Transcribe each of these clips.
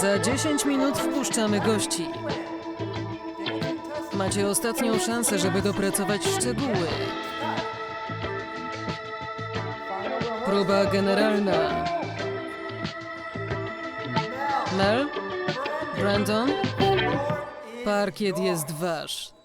Za 10 minut wpuszczamy gości. Macie ostatnią szansę, żeby dopracować szczegóły. Próba generalna. Mel? Brandon? Parkiet jest wasz.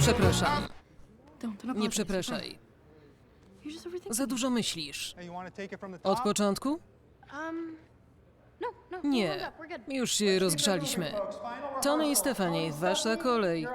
Przepraszam. Nie przepraszaj. Za dużo myślisz. Od początku? Nie, już się rozgrzaliśmy. Tony i Stefanie, wasza kolej.